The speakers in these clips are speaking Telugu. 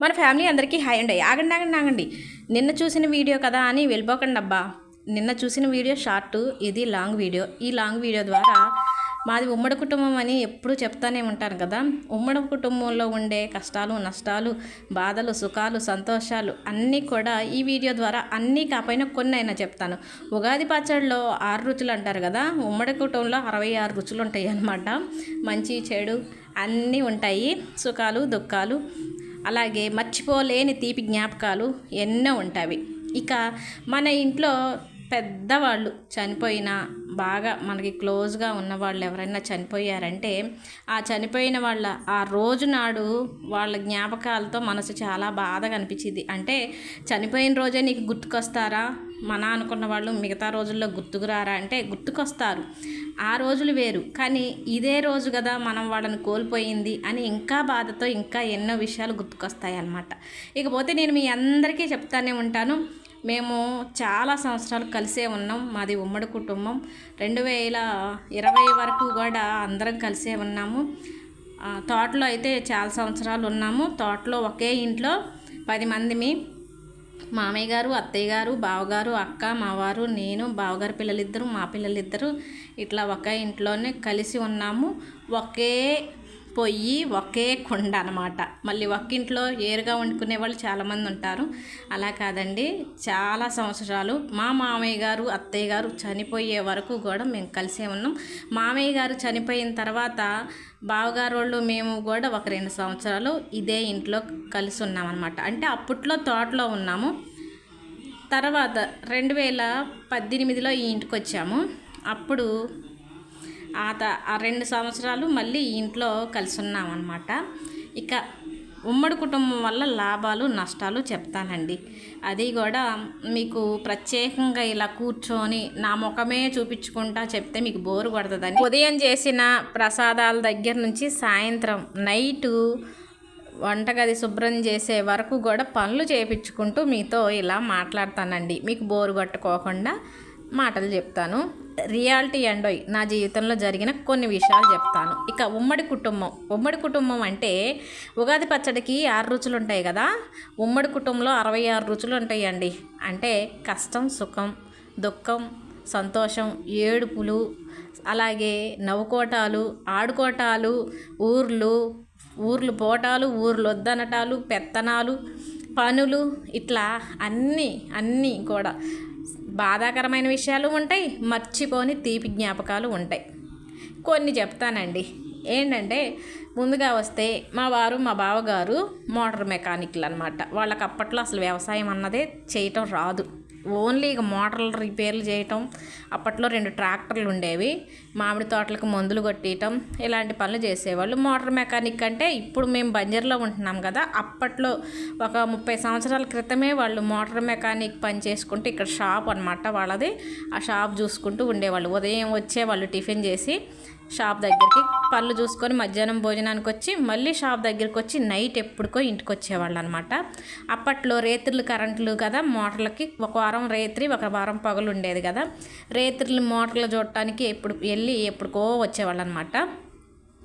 మన ఫ్యామిలీ అందరికీ హాయ్ అండి. ఆగండి ఆగండి ఆగండి. నిన్న చూసిన వీడియో కదా అని వెళ్ళిపోకండి అబ్బా. నిన్న చూసిన వీడియో షార్ట్ ఇది లాంగ్ వీడియో. ఈ లాంగ్ వీడియో ద్వారా మాది ఉమ్మడి కుటుంబం అని ఎప్పుడూ చెప్తానే ఉంటాను కదా. ఉమ్మడి కుటుంబంలో ఉండే కష్టాలు నష్టాలు బాధలు సుఖాలు సంతోషాలు అన్నీ కూడా ఈ వీడియో ద్వారా అన్నీ కాపైన కొన్ని అయినా చెప్తాను. ఉగాది పచ్చడిలో ఆరు రుచులు అంటారు కదా. ఉమ్మడి కుటుంబంలో అరవై ఆరు రుచులు ఉంటాయి అన్నమాట. మంచి చెడు అన్నీ ఉంటాయి. సుఖాలు దుఃఖాలు అలాగే మర్చిపోలేని తీపి జ్ఞాపకాలు ఎన్నో ఉంటాయి. ఇక మన ఇంట్లో పెద్దవాళ్ళు చనిపోయిన బాగా మనకి క్లోజ్గా ఉన్న వాళ్ళు ఎవరైనా చనిపోయారంటే ఆ చనిపోయిన వాళ్ళ ఆ రోజు నాడు వాళ్ళ జ్ఞాపకాలతో మనసు చాలా బాధగా అనిపించింది. అంటే చనిపోయిన రోజే నీకు గుర్తుకొస్తారా? మన అనుకున్న వాళ్ళు మిగతా రోజుల్లో గుర్తుకురారా అంటే గుర్తుకొస్తారు. ఆ రోజులు వేరు. కానీ ఇదే రోజు కదా మనం వాళ్ళని కోల్పోయింది అని ఇంకా బాధతో ఇంకా ఎన్నో విషయాలు గుర్తుకొస్తాయి అన్నమాట ఇకపోతే నేను మీ అందరికీ చెప్తానే ఉంటాను. మేము చాలా సంవత్సరాలు కలిసే ఉన్నాం. మాది ఉమ్మడి కుటుంబం. రెండు వేల ఇరవై వరకు కూడా అందరం కలిసే ఉన్నాము. తోటలో అయితే చాలా సంవత్సరాలు ఉన్నాము. తోటలో ఒకే ఇంట్లో పది మందిమి మామయ్య గారు అత్తయ్య గారు బావగారు అక్క మావారు నేను బావగారు పిల్లలిద్దరు మా పిల్లలిద్దరు ఇట్లా ఒకే ఇంట్లోనే కలిసి ఉన్నాము. ఒకే పొయ్యి ఒకే కుండ అనమాట మళ్ళీ ఒక్కింట్లో ఏరుగా వండుకునే వాళ్ళు చాలామంది ఉంటారు. అలా కాదండి చాలా సంవత్సరాలు మా మామయ్య గారు అత్తయ్య గారు చనిపోయే వరకు కూడా మేము కలిసే ఉన్నాం. మామయ్య గారు చనిపోయిన తర్వాత బావగారు వాళ్ళు మేము కూడా ఒక రెండు సంవత్సరాలు ఇదే ఇంట్లో కలిసి ఉన్నాం అనమాట అంటే అప్పట్లో తోటలో ఉన్నాము. తర్వాత రెండు వేల పద్దెనిమిదిలో ఈ ఇంటికి వచ్చాము. అప్పుడు ఆ త ఆ రెండు సంవత్సరాలు మళ్ళీ ఇంట్లో కలిసి ఉన్నాం అనమాట ఇక ఉమ్మడి కుటుంబం వల్ల లాభాలు నష్టాలు చెప్తానండి. అది కూడా మీకు ప్రత్యేకంగా ఇలా కూర్చొని నా ముఖమే చూపించుకుంటా చెప్తే మీకు బోరు కొడుతుందని. ఉదయం చేసిన ప్రసాదాల దగ్గర నుంచి సాయంత్రం నైటు వంటగది శుభ్రం చేసే వరకు కూడా పనులు చేయించుకుంటూ మీతో ఇలా మాట్లాడతానండి. మీకు బోరు కొట్టుకోకుండా మాటలు చెప్తాను. రియాలిటీ అండోయ్ నా జీవితంలో జరిగిన కొన్ని విషయాలు చెప్తాను. ఇక ఉమ్మడి కుటుంబం. ఉమ్మడి కుటుంబం అంటే ఉగాది పచ్చడికి ఆరు రుచులు ఉంటాయి కదా? ఉమ్మడి కుటుంబంలో అరవై ఆరు రుచులు ఉంటాయండి అంటే కష్టం సుఖం దుఃఖం సంతోషం ఏడుపులు అలాగే నవ్వుకోటాలు ఆడుకోటాలు ఊర్లు ఊర్లు పోటాలు ఊర్లు వద్దనటాలు పెత్తనాలు పనులు ఇట్లా అన్నీ అన్నీ కూడా బాధాకరమైన విషయాలు ఉంటాయి మర్చిపోని తీపి జ్ఞాపకాలు ఉంటాయి. కొన్ని చెప్తానండి. ఏంటంటే ముందుగా వస్తే మా వారు మా బావగారు మోటార్ మెకానిక్లు అనమాట వాళ్ళకి అప్పట్లో అసలు వ్యవసాయం అన్నదే చేయటం రాదు. ఓన్లీ ఇక మోటార్లు రిపేర్లు చేయటం అప్పట్లో రెండు ట్రాక్టర్లు ఉండేవి. మామిడి తోటలకు మందులు కొట్టేయటం ఇలాంటి పనులు చేసేవాళ్ళు. మోటార్ మెకానిక్ అంటే ఇప్పుడు మేము బంజర్లో ఉంటున్నాం కదా అప్పట్లో ఒక ముప్పై సంవత్సరాల క్రితమే వాళ్ళు మోటార్ మెకానిక్ పని చేసుకుంటూ ఇక్కడ షాప్ అనమాట వాళ్ళది. ఆ షాప్ చూసుకుంటూ ఉండేవాళ్ళు. ఉదయం వచ్చే వాళ్ళు టిఫిన్ చేసి షాప్ దగ్గరికి పళ్ళు చూసుకొని మధ్యాహ్నం భోజనానికి వచ్చి మళ్ళీ షాప్ దగ్గరికి వచ్చి నైట్ ఎప్పుడుకో ఇంటికి వచ్చేవాళ్ళు అనమాట అప్పట్లో రేత్రులు కరెంట్లు కదా మోటార్లకి ఒక వారం రేత్రి ఒక వారం పగలు ఉండేది కదా. రేత్రులు మోటార్లు చూడటానికి ఎప్పుడు వెళ్ళి ఎప్పుడుకో వచ్చేవాళ్ళు అనమాట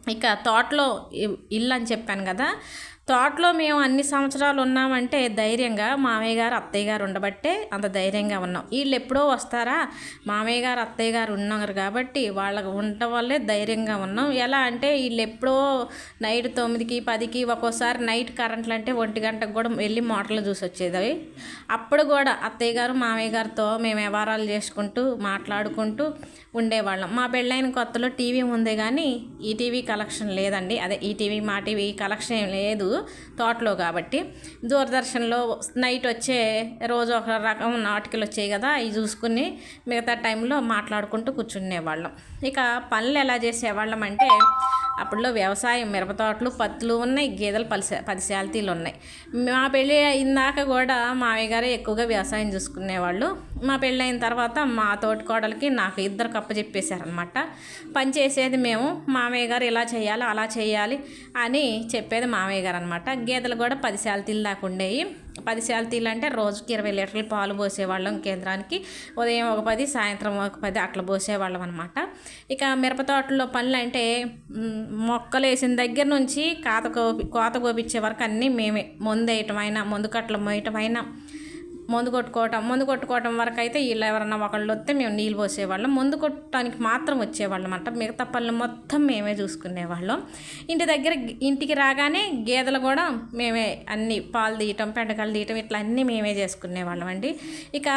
ఇక తోటలో ఇల్లు అని చెప్పాను కదా తోటలో మేము అన్ని సంవత్సరాలు ఉన్నామంటే ధైర్యంగా మామయ్య గారు అత్తయ్య గారు ఉండబట్టే అంత ధైర్యంగా ఉన్నాం. వీళ్ళు ఎప్పుడో వస్తారా? మామయ్య గారు అత్తయ్య గారు ఉన్నారు కాబట్టి వాళ్ళకు ఉండటం వల్లే ధైర్యంగా ఉన్నాం. ఎలా అంటే వీళ్ళు ఎప్పుడో నైట్ తొమ్మిదికి పదికి ఒక్కోసారి నైట్ కరెంట్లు అంటే ఒంటి గంటకు కూడా వెళ్ళి మోటార్లు చూసి వచ్చేది. అప్పుడు కూడా అత్తయ్య గారు మామయ్య గారితో మేము వ్యవహారాలు చేసుకుంటూ మాట్లాడుకుంటూ ఉండేవాళ్ళం. మా పెళ్ళైన కొత్తలో టీవీ ఉంది కానీ ఈ టీవీ కలెక్షన్ లేదండి. అదే ఈ టీవీ మా టీవీ కలెక్షన్ ఏం లేదు. తోటలో కాబట్టి. దూరదర్శన్లో నైట్ వచ్చే రోజు ఒక రకం నాటికలు వచ్చాయి కదా అవి చూసుకుని మిగతా టైంలో మాట్లాడుకుంటూ కూర్చునేవాళ్ళం. ఇక పనులు ఎలా చేసేవాళ్ళం అంటే అప్పట్లో వ్యవసాయం మిరపతోటలు పత్తులు ఉన్నాయి గేదెలు పలిసే పది శాలతీలు ఉన్నాయి. మా పెళ్ళి అయిందాక కూడా మామయ్య గారే ఎక్కువగా వ్యవసాయం చూసుకునేవాళ్ళు. మా పెళ్ళి అయిన తర్వాత మా తోటి కోడలకి నాకు ఇద్దరు కప్ప చెప్పేశారనమాట పని చేసేది మేము మామయ్య గారు ఇలా చేయాలి అలా చేయాలి అని చెప్పేది మామయ్య గారు అనమాట గేదెలు కూడా పది శాలతీలు దాకా ఉండేవి పది శాలతీలు అంటే రోజుకి ఇరవై లీటర్లు పాలు పోసేవాళ్ళం కేంద్రానికి. ఉదయం ఒక పది సాయంత్రం ఒక పది అట్లా పోసేవాళ్ళం అనమాట ఇక మిరప తోటలో పనులు అంటే మొక్కలు వేసిన దగ్గర నుంచి కాత కోపి కోత కోపించే వరకు అన్నీ మేమే. మందు వేయటమైనా మందు కట్టలు మోయటమైనా మందు కొట్టుకోవటం మందు కొట్టుకోవటం వరకు అయితే వీళ్ళు ఎవరన్నా ఒకళ్ళు వస్తే మేము నీళ్ళు పోసేవాళ్ళం. మందు కొట్టడానికి మాత్రం వచ్చేవాళ్ళం అంట. మిగతా పనులు మొత్తం మేమే చూసుకునేవాళ్ళం. ఇంటి దగ్గర ఇంటికి రాగానే గేదెలు కూడా మేమే అన్ని పాలు తీయటం పెండకాలు తీయటం ఇట్లా అన్నీ మేమే చేసుకునేవాళ్ళం అండి. ఇక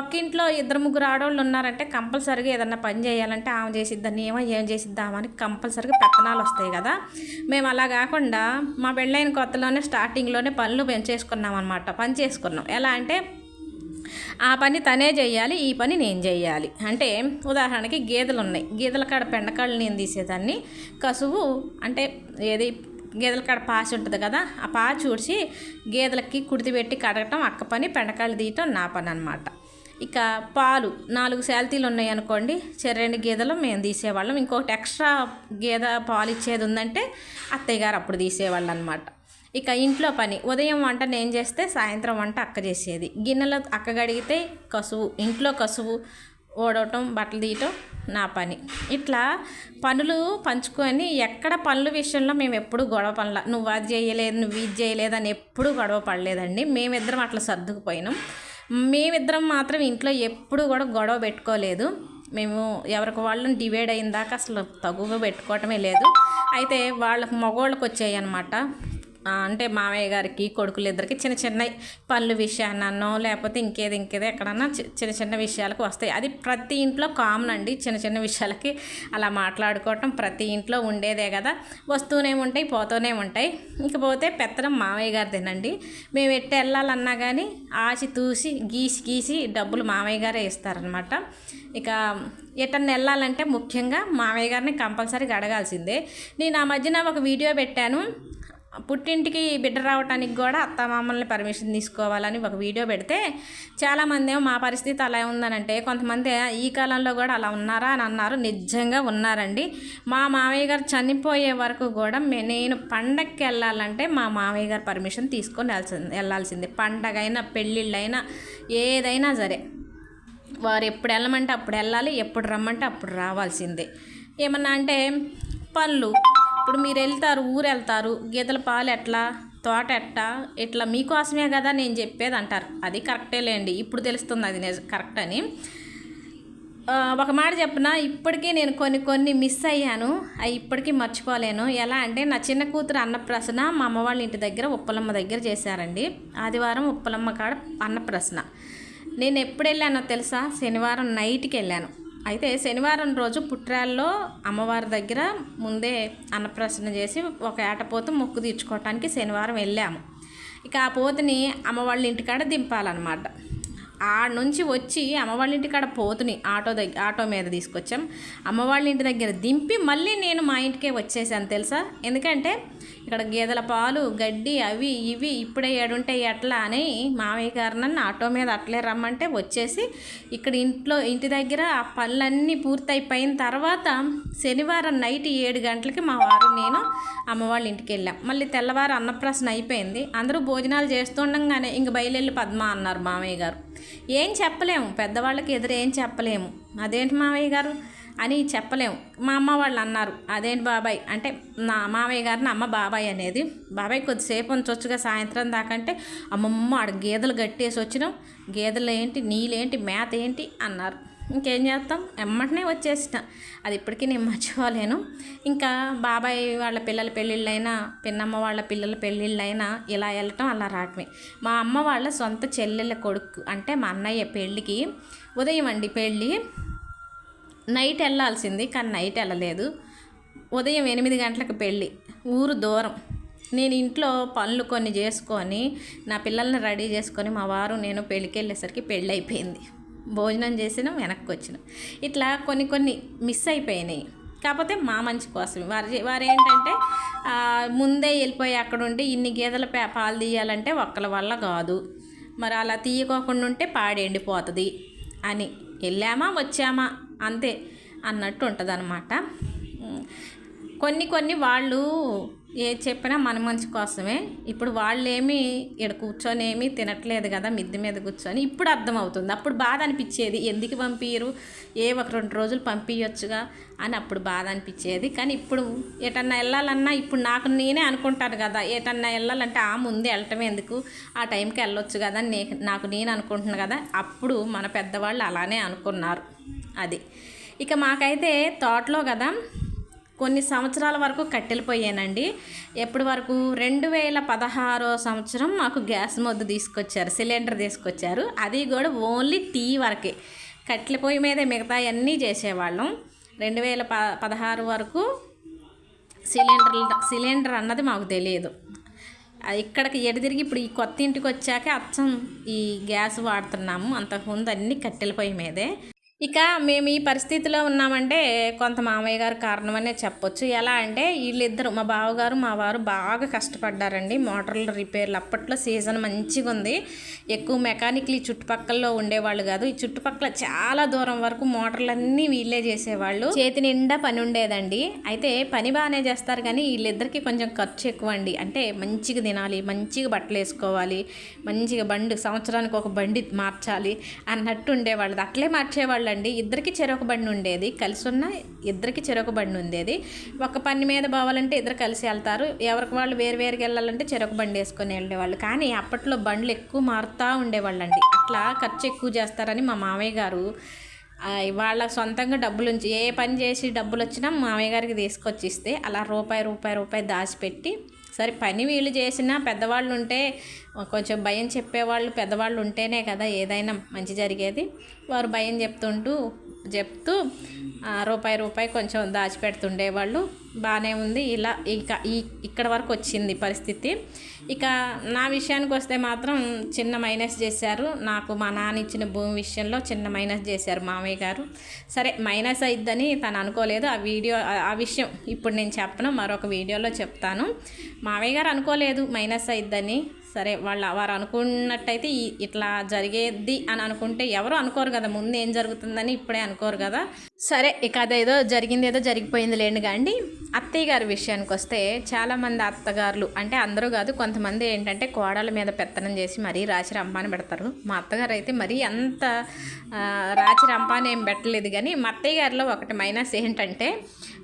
ఒక్క ఇంట్లో ఇద్దరు ముగ్గురు ఆడవాళ్ళు ఉన్నారంటే కంపల్సరీగా ఏదన్నా పని చేయాలంటే ఆమె చేసిద్దాన్ని ఏమో ఏం చేసిద్దామని కంపల్సరీగా పెత్తనాలు వస్తాయి కదా. మేము అలా కాకుండా మా పెళ్ళైన కొత్తలోనే స్టార్టింగ్లోనే పనులు పెంచేసుకున్నాం అనమాట పని చేసుకున్నాం. ఎలా అంటే ఆ పని తనే చేయాలి ఈ పని నేను చేయాలి. అంటే ఉదాహరణకి గేదెలు ఉన్నాయి గేదెల కాడ పెండకాళ్ళు నేను తీసేదాన్ని. కసువు అంటే ఏది? గేదెల కాడ పాచి ఉంటుంది కదా ఆ పాచి ఊడ్చి గేదెలకి కుడితి పెట్టి కడగటం అక్క పని పెండకాళ్ళు తీయటం నా పని అనమాట ఇక పాలు నాలుగు శాల్తీలు ఉన్నాయి అనుకోండి చెర్రెండు గేదెలు మేము తీసేవాళ్ళం. ఇంకొకటి ఎక్స్ట్రా గేదె పాలు ఇచ్చేది ఉందంటే అత్తయ్య గారు అప్పుడు తీసేవాళ్ళు అనమాట ఇక ఇంట్లో పని. ఉదయం వంట నేను చేస్తే సాయంత్రం వంట అక్క చేసేది. గిన్నెలో అక్క గడిగితే కసువు ఇంట్లో కసువు ఓడవటం బట్టలు తీయటం నా పని. ఇట్లా పనులు పంచుకొని ఎక్కడ పనుల విషయంలో మేము ఎప్పుడు గొడవ పనుల నువ్వు అది చేయలేదు నువ్వు ఇది చేయలేదు అని ఎప్పుడు గొడవ పడలేదండి. మేమిద్దరం అట్లా సర్దుకుపోయినాం. మేమిద్దరం మాత్రం ఇంట్లో ఎప్పుడు కూడా గొడవ పెట్టుకోలేదు. మేము ఎవరికి వాళ్ళని డివైడ్ అయిన దాకా అసలు తగువ పెట్టుకోవటమే లేదు. అయితే వాళ్ళకి మగవాళ్ళకి వచ్చాయి అనమాట అంటే మామయ్య గారికి కొడుకులు ఇద్దరికి చిన్న చిన్న పనుల విషయాన్నో లేకపోతే ఇంకేది ఇంకేదో ఎక్కడన్నా చిన్న చిన్న విషయాలకు వస్తాయి. అది ప్రతి ఇంట్లో కామన్ అండి. చిన్న చిన్న విషయాలకి అలా మాట్లాడుకోవటం ప్రతి ఇంట్లో ఉండేదే కదా. వస్తూనే ఉంటాయి పోతూనే ఉంటాయి. ఇకపోతే పెత్తనం మామయ్య గారిదేనండి. మేము ఎట్టి వెళ్ళాలన్నా కానీ ఆచి తూసి గీసి గీసి డబ్బులు మామయ్య గారే ఇస్తారనమాట ఇక ఎటన్నా వెళ్ళాలంటే ముఖ్యంగా మామయ్య గారిని కంపల్సరీగా అడగాల్సిందే. నేను ఆ మధ్యన ఒక వీడియో పెట్టాను. పుట్టింటికి బిడ్డ రావడానికి కూడా అత్త మామల్ని పర్మిషన్ తీసుకోవాలని ఒక వీడియో పెడితే చాలామంది ఏమో మా పరిస్థితి అలా ఉందనంటే కొంతమంది ఈ కాలంలో కూడా అలా ఉన్నారా? అని అన్నారు. నిజంగా ఉన్నారండి. మా మామయ్య గారు చనిపోయే వరకు కూడా నేను పండగకి వెళ్ళాలంటే మా మామయ్య గారు పర్మిషన్ తీసుకొని వెళ్ళాల్సింది వెళ్ళాల్సిందే. పండగైనా పెళ్ళిళ్ళైనా ఏదైనా సరే. వారు ఎప్పుడు వెళ్ళమంటే అప్పుడు వెళ్ళాలి ఎప్పుడు రమ్మంటే అప్పుడు రావాల్సిందే. ఏమన్నా అంటే పనులు ఇప్పుడు మీరు వెళ్తారు ఊరు వెళ్తారు గీతల పాలు ఎట్లా? తోట ఎట్టా? ఇట్లా మీకోసమే కదా నేను చెప్పేది అంటారు అది కరెక్టే లేండి. ఇప్పుడు తెలుస్తుంది అది నిజ కరెక్ట్ అని. ఒక మాట చెప్పిన? ఇప్పటికీ నేను కొన్ని కొన్ని మిస్ అయ్యాను. అవి ఇప్పటికీ మర్చిపోలేను. ఎలా అంటే నా చిన్న కూతురు అన్నప్రసన మా అమ్మ వాళ్ళ ఇంటి దగ్గర ఉప్పలమ్మ దగ్గర చేశారండి. ఆదివారం ఉప్పలమ్మ కాడ అన్నప్రసన. నేను ఎప్పుడు వెళ్ళానో తెలుసా? శనివారం నైట్కి వెళ్ళాను. అయితే శనివారం రోజు పుట్రాల్లో అమ్మవారి దగ్గర ముందే అన్నప్రసన చేసి ఒక ఏటపోత మొక్కు తీర్చుకోవటానికి శనివారం వెళ్ళాము. ఇక ఆ పోతుని అమ్మవాళ్ళ ఇంటికాడ దింపాలన్నమాట. ఆడ నుంచి వచ్చి అమ్మవాళ్ళ ఇంటికాడ పోతుని ఆటో దగ్గర ఆటో మీద తీసుకొచ్చాం. అమ్మవాళ్ళ ఇంటి దగ్గర దింపి మళ్ళీ నేను మా ఇంటికే వచ్చేసాను తెలుసా? ఎందుకంటే ఇక్కడ గేదెల పాలు గడ్డి అవి ఇవి ఇప్పుడే ఏడుంటే ఎట్లా అని మామయ్య గారు నన్ను ఆటో మీద అట్లే రమ్మంటే వచ్చేసి ఇక్కడ ఇంట్లో ఇంటి దగ్గర ఆ పనులన్నీ పూర్తయిపోయిన తర్వాత శనివారం నైట్ ఏడు గంటలకి మా వారు నేను అమ్మవాళ్ళ ఇంటికి వెళ్ళాం. మళ్ళీ తెల్లవారు అన్నప్రాసన అయిపోయింది. అందరూ భోజనాలు చేస్తుండగానే ఇంక బయలుదేరి పద్మ అన్నారు మామయ్య గారు. ఏం చెప్పలేము పెద్దవాళ్ళకి ఎదురు ఏం చెప్పలేము. అదేంటి మామయ్య గారు? అని చెప్పలేము మా అమ్మ వాళ్ళు అన్నారు అదేంటి బాబాయ్? అంటే నా మామయ్య గారిని అమ్మ బాబాయ్ అనేది. బాబాయ్ కొద్దిసేపు ఉంచొచ్చుగా సాయంత్రం దాకంటే అమ్మమ్మ ఆడ గేదెలు కట్టేసి వచ్చినాం. గేదెలు ఏంటి నీళ్ళేంటి మేత ఏంటి? అన్నారు. ఇంకేం చేస్తాం? ఎమ్మటనే వచ్చేసిన. అది ఇప్పటికీ నేను మర్చిపోలేను. ఇంకా బాబాయ్ వాళ్ళ పిల్లల పెళ్ళిళ్ళైనా పిన్నమ్మ వాళ్ళ పిల్లల పెళ్ళిళ్ళైనా ఇలా వెళ్ళటం అలా రావటమే. మా అమ్మ వాళ్ళ సొంత చెల్లెళ్ళ కొడుకు అంటే మా అన్నయ్య పెళ్ళికి ఉదయం అండి పెళ్ళి. నైట్ వెళ్ళాల్సింది కానీ నైట్ వెళ్ళలేదు. ఉదయం ఎనిమిది గంటలకు పెళ్ళి ఊరు దూరం. నేను ఇంట్లో పనులు కొన్ని చేసుకొని నా పిల్లల్ని రెడీ చేసుకొని మా వారు నేను పెళ్ళికి వెళ్ళేసరికి పెళ్ళి అయిపోయింది. భోజనం చేసినాం వెనక్కి వచ్చినాం. ఇట్లా కొన్ని కొన్ని మిస్ అయిపోయినాయి. కాకపోతే మా మంచి కోసం వారు వారు ఏంటంటే ముందే వెళ్ళిపోయి అక్కడ ఉండి ఇన్ని గేదెల పే- పాలు తీయాలంటే ఒక్కల వల్ల కాదు. మరి అలా తీయకోకుండా ఉంటే పాడి ఎండిపోతుంది అని. వెళ్ళామా వచ్చామా? అంతే అన్నట్టు ఉంటుంది కొన్ని కొన్ని వాళ్ళు ఏది చెప్పినా మన మంచి కోసమే. ఇప్పుడు వాళ్ళేమి ఇక్కడ కూర్చొని ఏమీ తినట్లేదు కదా మిద్దె మీద కూర్చొని ఇప్పుడు అర్థమవుతుంది. అప్పుడు బాధ అనిపించేది ఎందుకు పంపించరు ఏ ఒక రెండు రోజులు పంపించొచ్చుగా అని అప్పుడు బాధ అనిపించేది. కానీ ఇప్పుడు ఎటన్నా వెళ్ళాలన్నా ఇప్పుడు నాకు నేనే అనుకుంటాను కదా ఎటన్నా వెళ్ళాలంటే ఆ ముందే వెళ్ళటం ఎందుకు? ఆ టైంకి వెళ్ళొచ్చు కదా అని నే- నాకు నేను అనుకుంటున్నాను కదా అప్పుడు మన పెద్దవాళ్ళు అలానే అనుకున్నారు. అది. ఇక మాకైతే తోటలో కదా కొన్ని సంవత్సరాల వరకు కట్టెలిపోయానండి. ఎప్పటి వరకు? రెండు వేల పదహారో సంవత్సరం మాకు గ్యాస్ మొద్దు తీసుకొచ్చారు సిలిండర్ తీసుకొచ్చారు. అది కూడా ఓన్లీ టీ వరకే. కట్టెల పొయ్యి మీదే మిగతా అన్నీ చేసేవాళ్ళం. రెండు వేల ప పదహారు వరకు సిలిండర్ సిలిండర్ అన్నది మాకు తెలియదు. ఇక్కడికి ఎడు తిరిగి ఇప్పుడు ఈ కొత్త ఇంటికి వచ్చాక అచ్చం ఈ గ్యాస్ వాడుతున్నాము. అంతకుముందు అన్ని కట్టెల పొయ్యి మీదే. ఇక మేము ఈ పరిస్థితిలో ఉన్నామంటే కొంత మామయ్య గారు కారణమనే చెప్పొచ్చు. ఎలా అంటే వీళ్ళిద్దరు మా బావగారు మా వారు బాగా కష్టపడ్డారండి. మోటార్ల రిపేర్లు అప్పట్లో సీజన్ మంచిగా ఉంది. ఎక్కువ మెకానిక్లు ఈ చుట్టుపక్కల్లో ఉండేవాళ్ళు కాదు. ఈ చుట్టుపక్కల చాలా దూరం వరకు మోటార్లన్నీ వీళ్ళే చేసేవాళ్ళు. చేతి నిండా పని ఉండేదండి. అయితే పని బాగానే చేస్తారు కానీ వీళ్ళిద్దరికి కొంచెం ఖర్చు ఎక్కువ అండి. అంటే మంచిగా తినాలి మంచిగా బట్టలు వేసుకోవాలి మంచిగా బండి సంవత్సరానికి ఒక బండి మార్చాలి అన్నట్టు ఉండేవాళ్ళు అట్లే మార్చేవాళ్ళు అండి ఇద్దరికి చెరొక బండి ఉండేది. కలిసి ఉన్న ఇద్దరికి చెరొక బండి ఉండేది. ఒక పని మీద పోవాలంటే ఇద్దరు కలిసి వెళ్తారు. ఎవరికి వాళ్ళు వేరు వేరుగా వెళ్ళాలంటే చెరొక బండి వేసుకొని వెళ్ళేవాళ్ళు. కానీ అప్పట్లో బండ్లు ఎక్కువ మారుతూ ఉండేవాళ్ళండి. అట్లా ఖర్చు ఎక్కువ చేస్తారని మా మామయ్య గారు వాళ్ళ సొంతంగా డబ్బులు ఉంచి ఏ పని చేసి డబ్బులు వచ్చినా మామయ్య గారికి తీసుకొచ్చి ఇస్తే అలా రూపాయి రూపాయి రూపాయి దాచిపెట్టి సరే పని వీళ్ళు చేసినా పెద్దవాళ్ళు ఉంటే కొంచెం భయం చెప్పేవాళ్ళు పెద్దవాళ్ళు ఉంటేనే కదా ఏదైనా మంచి జరిగేది. వారు భయం చెప్తుంటూ చెప్తూ రూపాయి రూపాయి కొంచెం దాచిపెడుతుండేవాళ్ళు. బాగానే ఉంది. ఇలా ఇక ఈ ఇక్కడ వరకు వచ్చింది పరిస్థితి. ఇక నా విషయానికి వస్తే మాత్రం చిన్న మైనస్ చేశారు. నాకు మా నాన్న ఇచ్చిన భూమి విషయంలో చిన్న మైనస్ చేశారు మామయ్య గారు. సరే మైనస్ అయిద్దని తను అనుకోలేదు. ఆ వీడియో ఆ- ఆ విషయం ఇప్పుడు నేను చెప్పను. మరొక వీడియోలో చెప్తాను. మామయ్య గారు అనుకోలేదు మైనస్ అయిద్దని. సరే వాళ్ళ వారు అనుకున్నట్టయితే ఇట్లా జరిగేది అని అనుకుంటే ఎవరు అనుకోరు కదా ముందు ఏం జరుగుతుందని ఇప్పుడే అనుకోరు కదా. సరే ఇక అదేదో జరిగింది ఏదో జరిగిపోయింది లేండి కానీ అత్తయ్య గారి విషయానికి వస్తే చాలామంది అత్తగారులు అంటే అందరూ కాదు కొంతమంది ఏంటంటే కోడల మీద పెత్తనం చేసి మరీ రాచి రంపాని పెడతారు. మా అత్తగారు అయితే మరీ అంత రాచి రంపాని ఏం పెట్టలేదు. కానీ మా అత్తయ్య గారిలో ఒకటి మైనస్ ఏంటంటే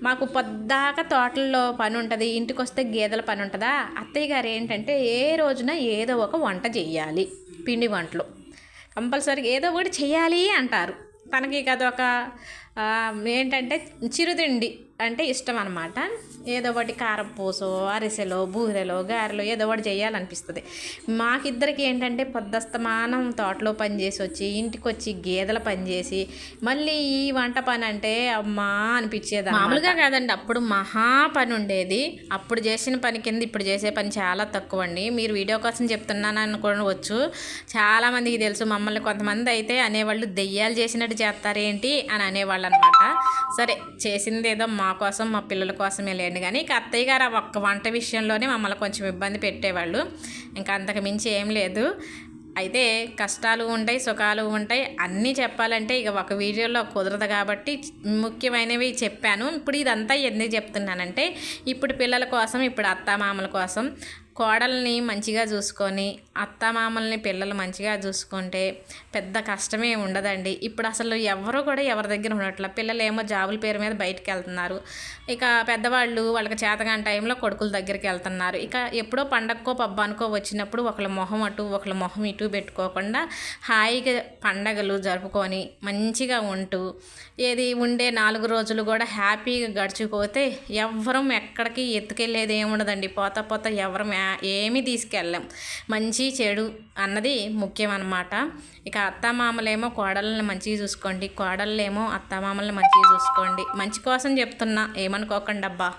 మాకు పొద్దాక తోటల్లో పని ఉంటుంది ఇంటికి వస్తే గేదెల పని ఉంటుందా? అత్తయ్య గారు ఏంటంటే ఏ రోజున ఏదో ఒక వంట చేయాలి పిండి వంటలు. కంపల్సరీగా ఏదో ఒకటి చేయాలి అంటారు. తనకి ఇక అదొక ఏంటంటే చిరుతిండి అంటే ఇష్టం అనమాట ఏదో ఒకటి కారపూసో అరిసెలో బూరెలో గారెలో ఏదో ఒకటి చేయాలనిపిస్తుంది. మాకిద్దరికి ఏంటంటే పొద్దస్తమానం తోటలో పని చేసి వచ్చి ఇంటికి వచ్చి గేదెల పని చేసి మళ్ళీ ఈ వంట పని అంటే అమ్మా అనిపించేది మామూలుగా కాదండి అప్పుడు మహా పని ఉండేది అప్పుడు చేసిన పని కింద ఇప్పుడు చేసే పని చాలా తక్కువ అండి మీరు వీడియో కోసం చెప్తున్నాను అనుకోవచ్చు. చాలామందికి తెలుసు మమ్మల్ని కొంతమంది అయితే అనేవాళ్ళు దెయ్యాలు చేసినట్టు చేస్తారేంటి అని అనేవాళ్ళు. అనమాట సరే చేసింది ఏదో మా కోసం మా పిల్లల కోసమే లేండి కానీ ఇక అత్తయ్య గారు ఒక్క వంట విషయంలోనే మమ్మల్ని కొంచెం ఇబ్బంది పెట్టేవాళ్ళు. ఇంకా అంతకు మించి ఏం లేదు. అయితే కష్టాలు ఉంటాయి సుఖాలు ఉంటాయి. అన్నీ చెప్పాలంటే ఇక ఒక వీడియోలో కుదరదు కాబట్టి ముఖ్యమైనవి చెప్పాను. ఇప్పుడు ఇదంతా ఎందుకు చెప్తున్నానంటే ఇప్పుడు పిల్లల కోసం ఇప్పుడు అత్తామామల కోసం కోడల్ని మంచిగా చూసుకొని అత్తమామల్ని పిల్లలు మంచిగా చూసుకుంటే పెద్ద కష్టమే ఉండదండి. ఇప్పుడు అసలు ఎవరు కూడా ఎవరి దగ్గర ఉండట్ల. పిల్లలు ఏమో జాబుల పేరు మీద బయటికి వెళ్తున్నారు. ఇక పెద్దవాళ్ళు వాళ్ళకి చేతగాని టైంలో కొడుకుల దగ్గరికి వెళ్తున్నారు. ఇక ఎప్పుడో పండగకో పబ్బానికో వచ్చినప్పుడు ఒకళ్ళ మొహం అటు ఒకళ్ళ మొహం ఇటు పెట్టుకోకుండా హాయిగా పండగలు జరుపుకొని మంచిగా ఉంటూ ఏది ఉండే నాలుగు రోజులు కూడా హ్యాపీగా గడిచిపోతే ఎవ్వరం ఎక్కడికి ఎత్తుకెళ్ళేది ఏముండదండి. పోతా పోతా ఎవరం ఏమీ తీసుకెళ్ళాం. మంచి చెడు అన్నది ముఖ్యం అన్నమాట ఇక అత్తమామలేమో కోడళ్ళని మంచిగా చూసుకోండి కోడళ్ళేమో అత్తమామల్ని మంచిగా చూసుకోండి. మంచి కోసం చెప్తున్నా ఏమనుకోకండి అబ్బా